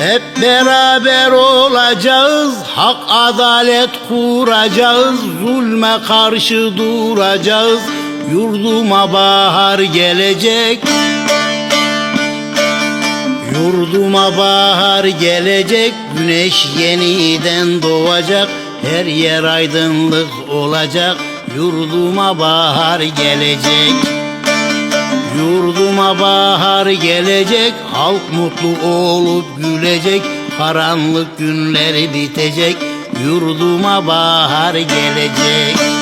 Beraber olacağız, hak adalet kuracağız, zulme karşı duracağız. Yurduma bahar gelecek. Yurduma bahar gelecek, güneş yeniden doğacak, her yer aydınlık olacak. Yurduma bahar gelecek. Bahar gelecek, halk mutlu olup gülecek, karanlık günleri bitecek. Yurduma bahar gelecek.